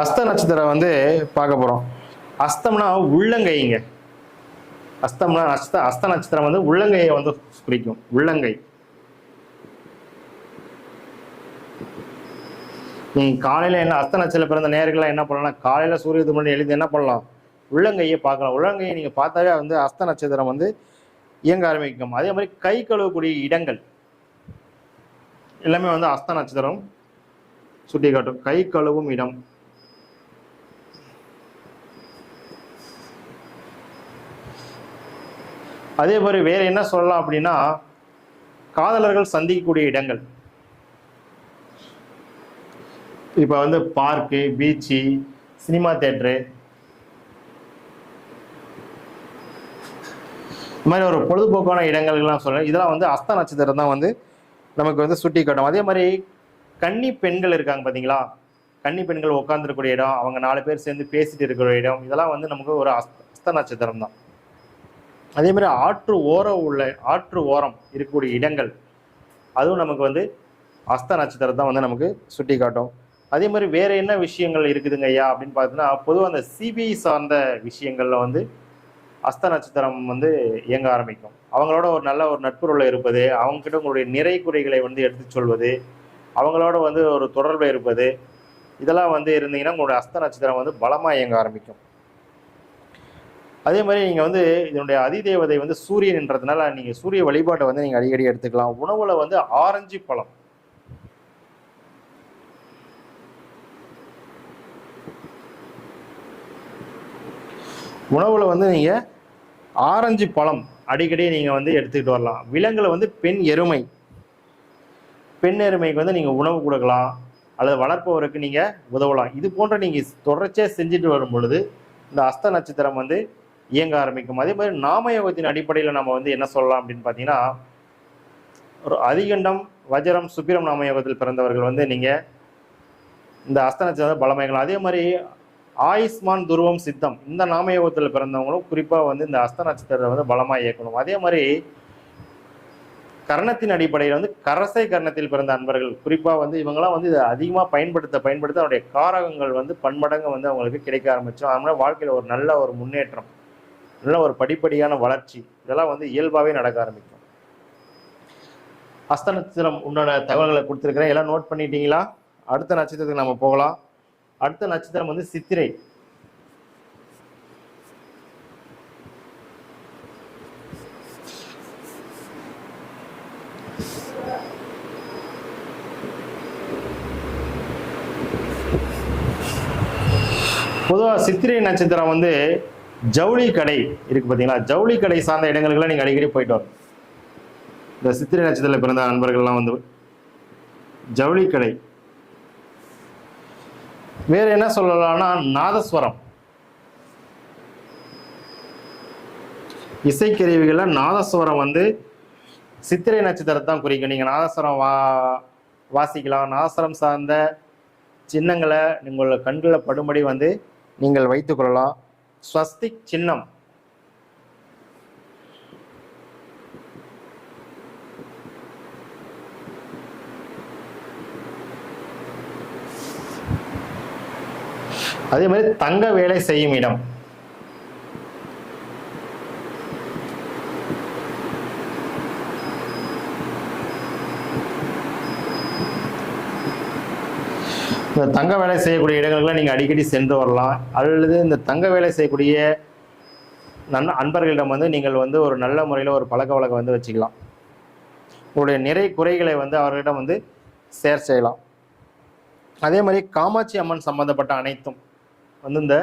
அஸ்த நட்சத்திரம் வந்து பார்க்க போகிறோம் அஸ்தம்னா உள்ளங்கைங்க. அஸ்தம்னா அஸ்த அஸ்த நட்சத்திரம் வந்து உள்ளங்கையை வந்து குறிக்கும். உள்ளங்கை. நீ காலையில் என்ன அஸ்த நட்சத்திரம் பிறந்த நேர்கள்லாம் என்ன பண்ணலாம் காலையில் சூரிய முன்னாடி எழுதி என்ன பண்ணலாம்? உள்ளங்கையை பார்க்கலாம். உள்ளங்கையை நீங்கள் பார்த்தாவே வந்து அஸ்த நட்சத்திரம் வந்து இயங்க ஆரம்பிக்கும். அதே மாதிரி கை கழுவக்கூடிய இடங்கள். எல்லாமே வந்து அஸ்த நட்சத்திரம் சுட்டி காட்டும் கை கழுவும் இடம். அதே மாதிரி வேற என்ன சொல்லலாம் அப்படின்னா காதலர்கள் சந்திக்கக்கூடிய இடங்கள். இப்போ வந்து பார்க்கு பீச்சு சினிமா தேட்டரு இந்த மாதிரி ஒரு பொழுதுபோக்கான இடங்கள்லாம் சொல்றேன். இதெல்லாம் வந்து அஸ்த நட்சத்திரம் தான் வந்து நமக்கு வந்து சுட்டி காட்டும் அதே மாதிரி கன்னி பெண்கள் இருக்காங்க பார்த்தீங்களா கன்னி பெண்கள் உட்காந்துருக்கூடிய இடம் அவங்க நாலு பேர் சேர்ந்து பேசிட்டு இருக்கிற இடம் இதெல்லாம் வந்து நமக்கு ஒரு அஸ்த அஸ்த நட்சத்திரம் தான். அதே மாதிரி ஆற்று ஓரம் உள்ள ஆற்று ஓரம் இருக்கக்கூடிய இடங்கள் அதுவும் நமக்கு வந்து அஸ்த நட்சத்திரம் தான் வந்து நமக்கு சுட்டி காட்டும் அதே மாதிரி வேற என்ன விஷயங்கள் இருக்குதுங்க ஐயா? அப்படின்னு பார்த்தீங்கன்னா பொதுவாக அந்த சிபிஐ சார்ந்த விஷயங்கள்ல வந்து அஸ்த நட்சத்திரம் வந்து இயங்க ஆரம்பிக்கும். அவங்களோட ஒரு நல்ல ஒரு நட்புறவில் இருப்பது அவங்ககிட்ட உங்களுடைய நிறை குறைகளை வந்து எடுத்து சொல்வது அவங்களோட வந்து ஒரு தொடர்பு இருப்பது இதெல்லாம் வந்து இருந்தீங்கன்னா உங்களுடைய அஸ்த நட்சத்திரம் வந்து பலமாக இயங்க ஆரம்பிக்கும். அதே மாதிரி நீங்கள் வந்து இதனுடைய அதிதேவதை வந்து சூரியன்ன்றதுனால நீங்கள் சூரிய வழிபாட்டை வந்து நீங்கள் அடிக்கடி எடுத்துக்கலாம். உணவில் வந்து ஆரஞ்சு பழம். உணவில் வந்து நீங்கள் ஆரஞ்சு பழம் அடிக்கடி நீங்கள் வந்து எடுத்துக்கிட்டு வரலாம். விலங்குல வந்து பெண் எருமை. பெண் எருமைக்கு வந்து நீங்கள் உணவு கொடுக்கலாம். அல்லது வளர்ப்பவருக்கு நீங்கள் உதவலாம். இது போன்ற நீங்கள் தொடர்ச்சியாக செஞ்சுட்டு வரும் பொழுது இந்த அஸ்த நட்சத்திரம் வந்து இயங்க ஆரம்பிக்கும். அதே மாதிரி நாமயோகத்தின் அடிப்படையில் நம்ம வந்து என்ன சொல்லலாம் அப்படின்னு பார்த்தீங்கன்னா ஒரு அதிகண்டம் வஜரம் சுப்பிரம் நாமயோகத்தில் பிறந்தவர்கள் வந்து நீங்கள் இந்த அஸ்த பலமயங்கள் அதே மாதிரி ஆயுஷ்மான் துருவம் சித்தம் இந்த நாமயோகத்தில் பிறந்தவங்களும் குறிப்பாக வந்து இந்த அஸ்த நட்சத்திரத்தை வந்து பலமாக இயக்கணும். அதே மாதிரி கர்ணத்தின் அடிப்படையில் வந்து கரசை கரணத்தில் பிறந்த அன்பர்கள் குறிப்பாக வந்து இவங்கெல்லாம் வந்து இதை அதிகமாக பயன்படுத்த பயன்படுத்த அவருடைய காரகங்கள் வந்து பன்மடங்கு வந்து அவங்களுக்கு கிடைக்க ஆரம்பிச்சோம். அதனால வாழ்க்கையில் ஒரு நல்ல ஒரு முன்னேற்றம். நல்ல ஒரு படிப்படியான வளர்ச்சி. இதெல்லாம் வந்து இயல்பாகவே நடக்க ஆரம்பிக்கும். அஸ்த நட்சத்திரம் உண்டான தகவல்களை கொடுத்துருக்கிறேன். எல்லாம் நோட் பண்ணிட்டீங்களா? அடுத்த நட்சத்திரத்துக்கு நம்ம போகலாம். அடுத்த நட்சத்திரம் வந்து சித்திரை. பொதுவாக சித்திரை நட்சத்திரம் வந்து ஜவுளி கடை இருக்கு பார்த்தீங்களா ஜவுளி கடை சார்ந்த இடங்களுக்குலாம் நீங்கள் அடிக்கடி போயிட்டு வரணும். இந்த சித்திரை நட்சத்திரத்தில் பிறந்த நண்பர்கள்லாம் வந்து ஜவுளி கடை. வேற என்ன சொல்லலாம்னா நாதஸ்வரம். இசைக்கருவிகளில் நாதஸ்வரம் வந்து சித்திரை நட்சத்திரத்தை தான் குறிக்கும். நீங்கள் நாதஸ்வரம் வா வாசிக்கலாம். நாதஸ்வரம் சார்ந்த சின்னங்களை உங்களோட கண்களில் படும்படி வந்து நீங்கள் வைத்துக்கொள்ளலாம் ஸ்வஸ்திக் சின்னம். அதே மாதிரி தங்க வேலை செய்யும் இடம். இந்த தங்க வேலை செய்யக்கூடிய இடங்களுக்குலாம் நீங்கள் அடிக்கடி சென்று வரலாம். அல்லது இந்த தங்க வேலை செய்யக்கூடிய நன் அன்பர்களிடம் வந்து நீங்கள் வந்து ஒரு நல்ல முறையில் ஒரு பழக்க வழக்கம் வந்து வச்சுக்கலாம். உங்களுடைய நிறை குறைகளை வந்து அவர்களிடம் வந்து ஷேர் செய்யலாம். அதே மாதிரி காமாட்சி அம்மன் சம்பந்தப்பட்ட அனைத்தும் வந்து இந்த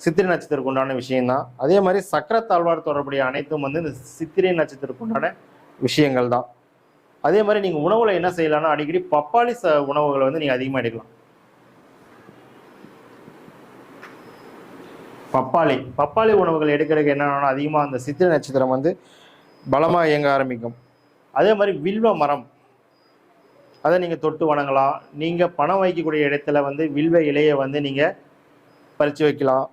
சித்திரை நட்சத்திரத்துக்கு உண்டான விஷயம்தான். அதே மாதிரி சக்கரத்தாழ்வார் தொடர்புடைய அனைத்தும் வந்து இந்த சித்திரை நட்சத்திரத்துக்கு உண்டான விஷயங்கள் தான் அதே மாதிரி நீங்கள் உணவுல என்ன செய்யலாம்னா அடிக்கடி பப்பாளி ச உணவுகளை வந்து நீங்கள் அதிகமாக எடுக்கலாம். பப்பாளி. பப்பாளி உணவுகள் எடுக்க எடுக்க என்னன்னா அதிகமாக அந்த சித்திரை நட்சத்திரம் வந்து பலமாக இயங்க ஆரம்பிக்கும். அதே மாதிரி வில்வ மரம். அதை நீங்கள் தொட்டு வணங்கலாம். நீங்கள் பணம் வைக்கக்கூடிய இடத்துல வந்து வில்வ இலையை வந்து நீங்கள் பறித்து வைக்கலாம்.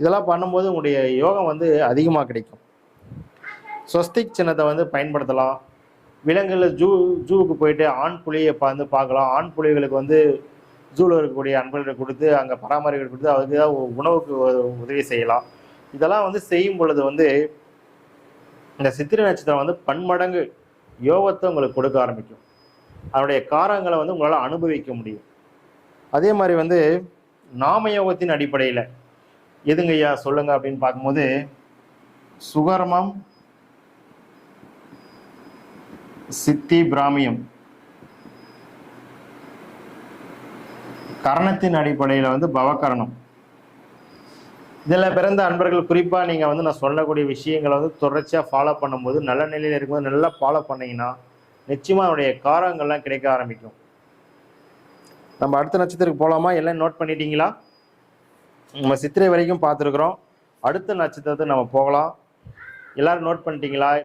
இதெல்லாம் பண்ணும்போது உங்களுடைய யோகம் வந்து அதிகமாக கிடைக்கும். ஸ்வஸ்திக் சின்னத்தை வந்து பயன்படுத்தலாம். விலங்குல ஜூ ஜூவுக்கு போயிட்டு ஆண் புலியை வந்து பார்க்கலாம். ஆண் புலிகளுக்கு வந்து ஜூவில் இருக்கக்கூடிய அன்பர்களை கொடுத்து அங்கே பராமரிக்க கொடுத்து அதுக்கு உணவுக்கு உதவி செய்யலாம். இதெல்லாம் வந்து செய்யும் பொழுது வந்து இந்த சித்திரை நட்சத்திரம் வந்து பன்மடங்கு யோகத்தை உங்களுக்கு கொடுக்க ஆரம்பிக்கும். அதனுடைய காரங்களை வந்து உங்களால் அனுபவிக்க முடியும். அதே மாதிரி வந்து நாம யோகத்தின் அடிப்படையில் எதுங்கய்யா சொல்லுங்க அப்படின்னு பார்க்கும்போது சுகர்மம் சித்தி பிராமியம். கரணத்தின் அடிப்படையில் வந்து பவகரணம். இதில் பிறந்த அன்பர்கள் குறிப்பாக நீங்கள் வந்து நான் சொல்லக்கூடிய விஷயங்களை வந்து தொடர்ச்சியாக ஃபாலோ பண்ணும்போது நல்ல நிலையில் இருக்கும்போது நல்லா ஃபாலோ பண்ணீங்கன்னா நிச்சயமாக அதனுடைய காரங்கள்லாம் கிடைக்க ஆரம்பிக்கும். நம்ம அடுத்த நட்சத்திரத்துக்கு போகலாமா எல்லாம் நோட் பண்ணிட்டீங்களா? நம்ம சித்திரை வரைக்கும் பார்த்துருக்குறோம். அடுத்த நட்சத்திரத்தை நம்ம போகலாம். எல்லோரும் நோட் பண்ணிட்டீங்களா?